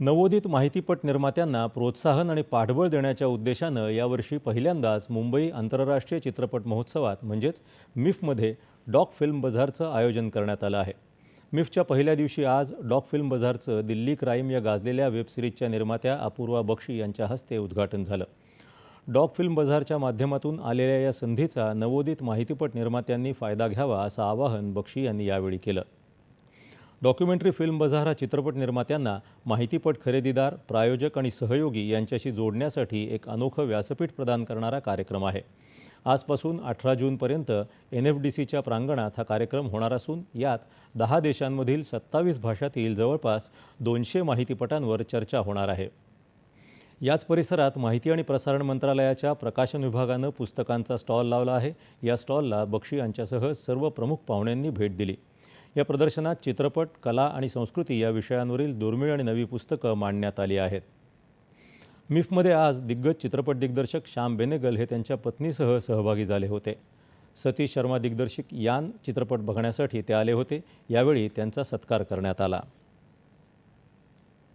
नवोदित माहितीपट निर्मात्यांना प्रोत्साहन आणि पाठबळ देण्याच्या उद्देशानं यावर्षी पहिल्यांदाच मुंबई आंतरराष्ट्रीय चित्रपट महोत्सवात म्हणजेच मिफमध्ये डॉक फिल्म बझारचं आयोजन करण्यात आलं आहे. मिफच्या पहिल्या दिवशी आज डॉक फिल्म बझारचं दिल्ली क्राईम या गाजलेल्या वेबसिरीजच्या निर्मात्या अपूर्वा बक्षी यांच्या हस्ते उद्घाटन झालं. डॉग फिल्म बझारच्या माध्यमातून आलेल्या या संधीचा नवोदित माहितीपट निर्मात्यांनी फायदा घ्यावा असं आवाहन बक्षी यांनी यावेळी केलं. डॉक्युमेंटरी फिल्म बझार हा चित्रपट निर्मात्यांना माहितीपट खरेदीदार प्रायोजक आणि सहयोगी यांच्याशी जोडण्यासाठी एक अनोखं व्यासपीठ प्रदान करणारा कार्यक्रम आहे. आजपासून अठरा जूनपर्यंत एन एफ डी सीच्या प्रांगणात हा कार्यक्रम होणार असून यात दहा देशांमधील सत्तावीस भाषातील जवळपास दोनशे माहितीपटांवर चर्चा होणार आहे. याच परिसरात माहिती आणि प्रसारण मंत्रालयाच्या प्रकाशन विभागानं पुस्तकांचा स्टॉल लावला आहे. या स्टॉलला बक्षी यांच्यासह सर्व प्रमुख पाहुण्यांनी भेट दिली. या प्रदर्शनात चित्रपट कला आणि संस्कृती या विषयांवरील दुर्मिळ आणि नवी पुस्तकं मांडण्यात आली आहेत. मिफमध्ये आज दिग्गज चित्रपट दिग्दर्शक श्याम बेनेगल हे त्यांच्या पत्नीसह सहभागी झाले होते. सतीश शर्मा दिग्दर्शित यान चित्रपट बघण्यासाठी ते आले होते. यावेळी त्यांचा सत्कार करण्यात आला.